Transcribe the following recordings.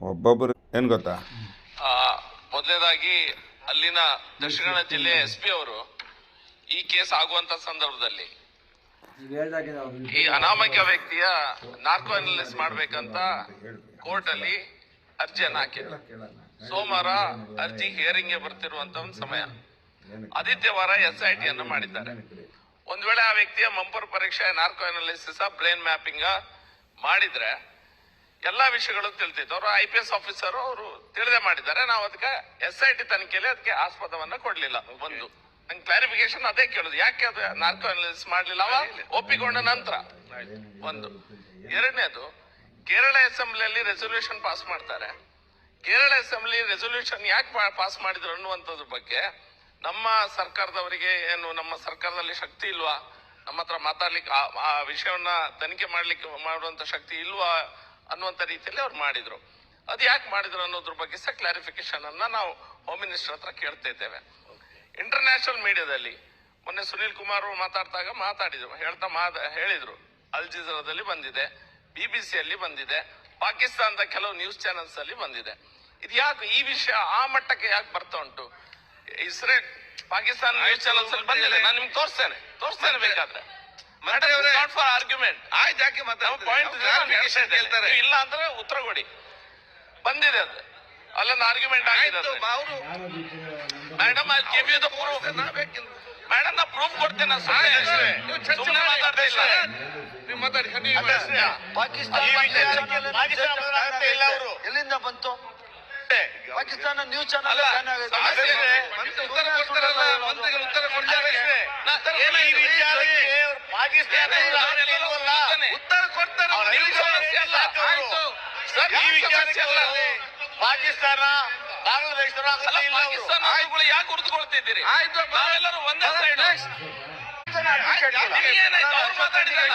ಒಬ್ಬೊಬ್ಬರು ಏನ್ ಗೊತ್ತಾ? ಮೊದಲನೇದಾಗಿ ಅಲ್ಲಿನ ದಕ್ಷಿಣ ಕನ್ನಡ ಜಿಲ್ಲೆ ಎಸ್ ಪಿ ಅವರು ಈ ಕೇಸ್ ಆಗುವಂತ ಸಂದರ್ಭದಲ್ಲಿ ಈ ಅನಾಮಕ ವ್ಯಕ್ತಿಯ ನಾರ್ಕೋ ಅನಾಲಿಸ್ ಮಾಡ್ಬೇಕಂತ ಕೋರ್ಟ್ ಅಲ್ಲಿ ಅರ್ಜಿಯನ್ನ ಹಾಕಿದ್ರು. ಸೋಮವಾರ ಅರ್ಜಿ ಹಿಯರಿಂಗ್ಗೆ ಬರ್ತಿರುವಂತ ಒಂದು ಸಮಯ. ಆದಿತ್ಯವಾರ ಎಸ್ ಐ ಟಿ ಅನ್ನು ಮಾಡಿದ್ದಾರೆ. ಒಂದ್ ವೇಳೆ ಆ ವ್ಯಕ್ತಿಯ ಮಂಪರ್ ಪರೀಕ್ಷೆ ನಾರ್ಕೋ ಅನಾಲಿಸಿಸ್ ಬ್ರೈನ್ ಮ್ಯಾಪಿಂಗ್ ಮಾಡಿದ್ರೆ ಎಲ್ಲಾ ವಿಷಯಗಳು ತಿಳಿದಿತ್ತು. ಅವರು ಐ ಪಿ ಎಸ್ ಆಫೀಸರ್ ಅವರು ತಿಳಿದೇ ಮಾಡಿದ್ದಾರೆ. ನಾವು ಅದಕ್ಕೆ ಎಸ್ ಐ ಟಿ ತನಿಖೆಯಲ್ಲಿ ಅದಕ್ಕೆ ಆಸ್ಪದವನ್ನ ಕೊಡ್ಲಿಲ್ಲ. ಒಂದು ನಂಗೆ ಕ್ಲಾರಿಫಿಕೇಶನ್ ಅದೇ ಕೇಳುದು. ಯಾಕೆ ಅದು ನಾರ್ಕೋ ಅನಾಲಿಸಿಸ್ ಮಾಡ್ಲಿಲ್ಲ ಅವ? ಒಪ್ಪಿಕೊಂಡ ನಂತರ. ಒಂದು. ಎರಡನೇದು ಕೇರಳ ಅಸೆಂಬ್ಲಿಯಲ್ಲಿ ರೆಸೊಲ್ಯೂಷನ್ ಪಾಸ್ ಮಾಡ್ತಾರೆ. ಕೇರಳ ಅಸೆಂಬ್ಲಿ ರೆಸೊಲ್ಯೂಷನ್ ಯಾಕೆ ಪಾಸ್ ಮಾಡಿದ್ರು ಅನ್ನುವಂಥದ್ರ ಬಗ್ಗೆ ನಮ್ಮ ಸರ್ಕಾರದವರಿಗೆ ಏನು ನಮ್ಮ ಸರ್ಕಾರದಲ್ಲಿ ಶಕ್ತಿ ಇಲ್ವಾ? ನಮ್ಮ ಹತ್ರ ಮಾತಾಡ್ಲಿಕ್ಕೆ ಆ- ವಿಷಯವನ್ನ ತನಿಖೆ ಮಾಡ್ಲಿಕ್ಕೆ ಮಾಡುವಂತ ಶಕ್ತಿ ಇಲ್ವಾ ಅನ್ನುವಂತ ರೀತಿಯಲ್ಲಿ ಅವ್ರು ಮಾಡಿದ್ರು. ಅದು ಯಾಕೆ ಮಾಡಿದ್ರು ಅನ್ನೋದ್ರ ಬಗ್ಗೆ ಸಹ ಕ್ಲಾರಿಫಿಕೇಶನ್ ಅನ್ನ ನಾವು ಹೋಮ್ ಮಿನಿಸ್ಟರ್ ಹತ್ರ ಕೇಳ್ತಾ ಇದ್ದೇವೆ. ಇಂಟರ್ನ್ಯಾಷನಲ್ ಮೀಡಿಯಾದಲ್ಲಿ ಮೊನ್ನೆ ಸುನೀಲ್ ಕುಮಾರ್ ಅವರು ಮಾತಾಡ್ದಾಗ ಮಾತಾಡಿದ್ರು ಹೇಳ್ತಾ ಮಾತ ಹೇಳಿದ್ರು. ಅಲ್ ಜಿಜರಾದಲ್ಲಿ ಬಂದಿದೆ ಬಿಬಿಸಿಯಲ್ಲಿ ಬಂದಿದೆ ಪಾಕಿಸ್ತಾನದ ಕೆಲವು ನ್ಯೂಸ್ ಚಾನೆಲ್ಸ್ ಅಲ್ಲಿ ಬಂದಿದೆ. ಇದು ಯಾಕೆ ಈ ವಿಷಯ ಆ ಮಟ್ಟಕ್ಕೆ ಯಾಕೆ ಬರ್ತಾ ಉಂಟು? ಇಸ್ರೇಲ್ ಪಾಕಿಸ್ತಾನ ನ್ಯೂಸ್ ಚಾನೆಲ್ಸ್ ಅಲ್ಲಿ ಬಂದಿದೆ. ನಾನು ನಿಮ್ಗೆ ತೋರಿಸ್ತೇನೆ. ತೋರಿಸ್ತೇನೆ ಬೇಕಾದ್ರೆ ಫಾರ್ ಆರ್ಗ್ಯುಮೆಂಟ್ ಆಯ್ತು ಯಾಕೆ ಪಾಯಿಂಟ್ ಕೇಳ್ತಾರೆ. ಇಲ್ಲ ಅಂದ್ರೆ ಉತ್ತರ ಕೊಡಿ. ಬಂದಿದೆ ಅದು. ಅಲ್ಲೊಂದು ಆರ್ಗ್ಯುಮೆಂಟ್ ಆಗಿದೆ ಅವರು madam I give you the proof madam ನಾ ಪ್ರೂಫ್ ಕೊಡ್ತೇನೆ ನಾ ಸುಮ್ನೆ ಅಧ್ಯಕ್ಷರೇ, ನೀವು ಚರ್ಚೆ ಸುಮ್ನೆ ಮಾಡಿ, ಮಾತಾಡ್ತಾ ಇಲ್ಲ. ನೀವು ಮಾತಾಡಿ continue ಮಾಡಿ. ಅಧ್ಯಕ್ಷರೇ, ಪಾಕಿಸ್ತಾನ ಇಲ್ಲ ಅವರು. ಎಲ್ಲಿಂದ ಬಂತು? ಪಾಕಿಸ್ತಾನ ನ್ಯೂಸ್ ಚಾನಲ್ ಅಲ್ಲ, ಸಮಸ್ಯೆ ಇದೆ. ಮಂತ್ರಿ ಉತ್ತರ ಕೊಡ್ತಾರಲ್ಲ, ಮಂತ್ರಿಗಳು ಉತ್ತರ ಕೊಡ್ತಾರೆ. ನಾ- ಈ ವಿಚಾರಕ್ಕೆ ಪಾಕಿಸ್ತಾನ ಅವರೆಲ್ಲ ಇಲ್ವಲ್ಲ? ಉತ್ತರ ಕೊಡ್ತಾರೆ ಅವ್ರ ಮಂತ್ರಿಗಳು. ಈ ಸಮಸ್ಯೆ ಅಲ್ಲ. ಆಯ್ತು. ಸರ್, ಈ ಯಾಕೆ ವಿಚಾರಕ್ಕೆ ಸಮಸ್ಯೆ ಅಲ್ಲ. ಅಲ್ಲ? ಪಾಕಿಸ್ತಾನ ಬಾಂಗ್ಲಾದೇಶ ಪಾಕಿಸ್ತಾನ ಯಾಕೆ ಉಳಿದುಕೊಳ್ತಿದ್ದೀರಿ ಆಯ್ತು. ನಾವೆಲ್ಲರೂ ಒಂದೇ ಸೈಡ್ ಪಾಕಿಸ್ತಾನ ಪಾಕಿಸ್ತಾನ ಅವ್ರು ಮಾತಾಡಿದ್ರಲ್ಲ.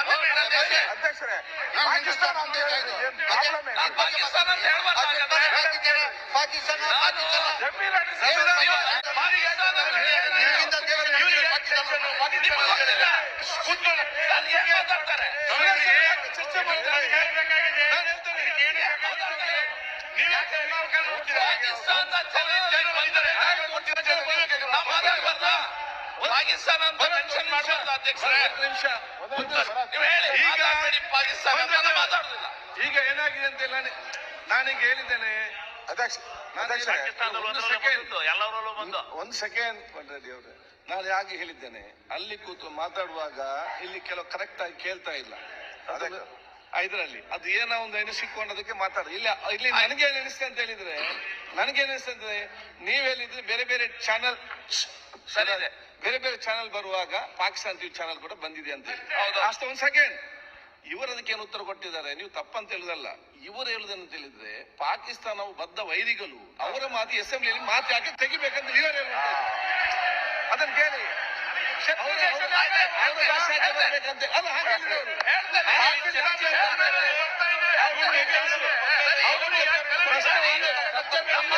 ಪಾಕಿಸ್ತಾನ ಅಧ್ಯಕ್ಷರೇ, ಪಾಕಿಸ್ತಾನ. ಅವ್ರು ಏನು ಚರ್ಚೆ ಪಾಕಿಸ್ತಾನ ಮಾಡ್ತಾರೆ. ನಾನು ಹೇಳ್ತೇನೆ. ನಾನು. ನಾನು ಅಲ್ಲ, ಅಲ್ಲ, ಅಂತ ನಾನು ಪಾಕಿಸ್ತಾನ ಅಂತ ಅಂತ ಹೇಳಿದ್ರೆ. ಇವ್ರಿಗೆ ನಿಮ್ಗೆ ಗೊತ್ತಿಲ್ಲ. ಅಲ್ಲಿ ಏನ್ ಮಾತಾಡ್ತಾರೆ? ಚರ್ಚೆ ಮಾಡ್ತಾರೆ ಪಾಕಿಸ್ತಾನದ ಚಲನಚಿತ್ರ ಬಂದರೆ ನಾವು ಮಾತಾಡ್ಬಾರ್ದಾ? ಪಾಕಿಸ್ತಾನ ಅಂತ ಮೆನ್ಷನ್ ಮಾಡಬಾರ್ದು ಅಧ್ಯಕ್ಷರೇ. ನಿಮಿಷ. ನೀವು ಹೇಳಿ. ಈಗ ಪಾಕಿಸ್ತಾನ ಅಂತ ಮಾತಾಡುದಿಲ್ಲ ಈಗ ಏನಾಗಿದೆ ಅಂತ ನಾನು ನಾನೀಗ ಹೇಳಿದ್ದೇನೆ. ಅಧ್ಯಕ್ಷ ಒಂದು ಸೆಕೆಂಡ್ ಒಂದು ಸೆಕೆಂಡ್ ರೆಡ್ಡಿ ಅವರೇ. ನಾನು ಯಾಕೆ ಹೇಳಿದ್ದೇನೆ. ಅಲ್ಲಿ ಕೂತು ಮಾತಾಡುವಾಗ ಇಲ್ಲಿ ಕೆಲವು ಕರೆಕ್ಟ್ ಆಗಿ ಕೇಳ್ತಾ ಇಲ್ಲ. ಇದರಲ್ಲಿ ಅದು ಏನೋ ಒಂದು ಎನಿಸಿಕೊಂಡದಕ್ಕೆ ಮಾತಾಡ. ಇಲ್ಲ ಇಲ್ಲಿ ನನಗೆ ಎನಿಸ್ತೆ ಅಂತ ಹೇಳಿದ್ರೆ ನನಗೆ ಅನಿಸ್ತದೆ ನೀವ್ ಹೇಳಿದ್ರೆ ಬೇರೆ ಬೇರೆ ಚಾನಲ್ ಸರಿ ಇದೆ. ಬೇರೆ ಬೇರೆ ಚಾನೆಲ್ ಬರುವಾಗ ಪಾಕಿಸ್ತಾನ್ ಟಿವಿ ಚಾನೆಲ್ ಕೂಡ ಬಂದಿದೆ ಅಂತ. ಅಷ್ಟೇ. ಒಂದು ಸೆಕೆಂಡ್ ಇವರು ಅದಕ್ಕೆ ಏನು ಉತ್ತರ ಕೊಟ್ಟಿದ್ದಾರೆ? ನೀವು ತಪ್ಪಂತ ಹೇಳುದಲ್ಲ. ಇವರು ಹೇಳುದನ್ನು ತಿಳಿದ್ರೆ ಪಾಕಿಸ್ತಾನವು ಬದ್ಧ ವೈರಿಗಳು ಅವರ ಮಾತು ಅಸೆಂಬ್ಲಿಯಲ್ಲಿ ಮಾತು ಯಾಕೆ ತೆಗಿಬೇಕಂತ ಇವರು ಅದನ್ನ ಕೇಳಿ. ಅಲ್ಲ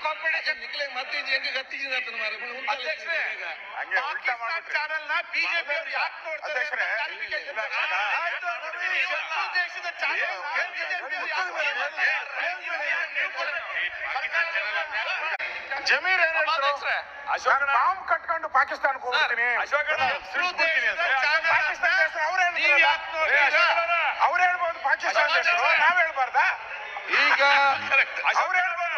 ನಿಕ್ಲೆ ಮತ್ತೆ ಹೆಂಗೆ ಉಂಟಲ್ಲ ಅಧ್ಯಕ್ಷರೇ, ಈಗ. ಪಾಕಿಸ್ತಾನ ಚಾನೆಲ್ನ ಬಿಜೆಪಿ ಯಾಕೆ ನೋಡ್ತಾರೆ ಅಂತ. ದೇಶದ ಚಾನಲ್ ಜಮೀರ್ ಏನ್ ನಾನು ಬಾಂಬ್ ಕಟ್ಕೊಂಡು ಪಾಕಿಸ್ತಾನಕ್ಕೆ ಹೋಗ್ತೀನಿ. ಪಾಕಿಸ್ತಾನ ಅವ್ರ ಅವ್ರು ಅವ್ರು ಹೇಳ್ಬೋದು ಪಾಕಿಸ್ತಾನ ನಾವ್ ಹೇಳ್ಬಾರ್ದಾ? ಈಗ ಅವ್ರು ಹೇಳ್ಬೋದು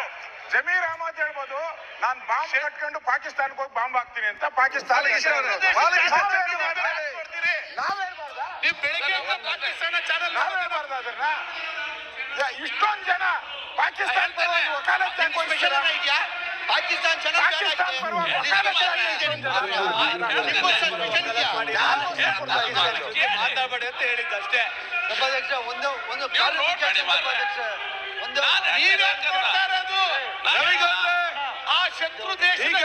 ಜಮೀರ್ ಅಹಮದ್ ಹೇಳ್ಬೋದು ನಾನ್ ಬಾಂಬ್ ಕಟ್ಕೊಂಡು ಪಾಕಿಸ್ತಾನಕ್ಕೆ ಹೋಗಿ ಬಾಂಬ್ ಹಾಕ್ತೀನಿ ಅಂತ ಪಾಕಿಸ್ತಾನ ಇಷ್ಟೊಂದು ಹೇಳ್ಬೋದು. ನಾವ್ ಹೇಳ್ಬಾರ್ದಾ ನೀವು ಬೆಳಿಗ್ಗೆ ಪಾಕಿಸ್ತಾನ ಚಾನಲ್ ನಾವ್ ಹೇಳ್ಬಾರ್ದಾ ಅದನ್ನ? ಯಾ- ಇಷ್ಟೊಂದ್ ಜನ ಪಾಕಿಸ್ತಾನ ವಕಾಲತ್ ಪಾಕಿಸ್ತಾನ ಮಾತಾಡಬೇಡಿ ಅಂತ ಹೇಳಿದ್ದು ಅಷ್ಟೇ. ಸಭಾಧ್ಯಕ್ಷ ಒಂದು ಒಂದು. ಒಂದು ಆ ಶತ್ರು ದೇಶದ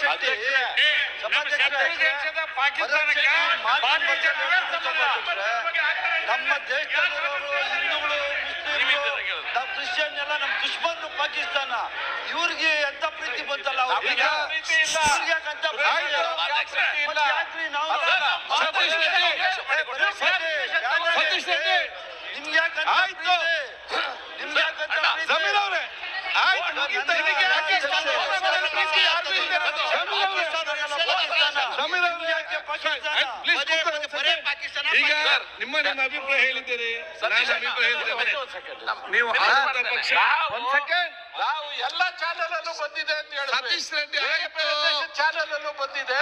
ಶೆಟ್ಟಿ ಸಭಾಧ್ಯಕ್ಷರೇ, ಪಾಕಿಸ್ತಾನಕ್ಕೆ ನಮ್ಮ ದೇಶದಲ್ಲಿರೋರು ಹಿಂದೂಗಳು ಮುಸ್ಲಿಮ್ಗಳು ನಾವು ಕ್ರಿಶ್ಚಿಯನ್ ಎಲ್ಲ ನಮ್ಮ ದುಶ್ಮನ್ ಪಾಕಿಸ್ತಾನ. ಇವ್ರಿಗೆ ಎಂತ ಪ್ರೀತಿ ಬಂತಲ್ಲ ಅವ್ರಿಗೆ? ಅಂತ ನಾವು. ನಿಮ್ಗೆ ಯಾಕಂತ ಜಮೀರ್ ಅವ್ರೆ. ಈಗ ನಿಮ್ಮ ನಿಮ್ಮ ಅಭಿಪ್ರಾಯ ಹೇಳಿದ್ದೀರಿ? ಅಭಿಪ್ರಾಯ ನೀವು ಆಡಳಿತ ಪಕ್ಷ ಒಂದ್ ಸೆಕೆಂಡ್ ನಾವು ಎಲ್ಲ ಚಾನೆಲ್ ಅಲ್ಲೂ ಬಂದಿದೆ ಅಂತ ಹೇಳಿ ಸತೀಶ್ ರೆಡ್ಡಿ ಚಾನಲ್ ಚಾನೆಲ್ ಅಲ್ಲೂ ಬಂದಿದೆ.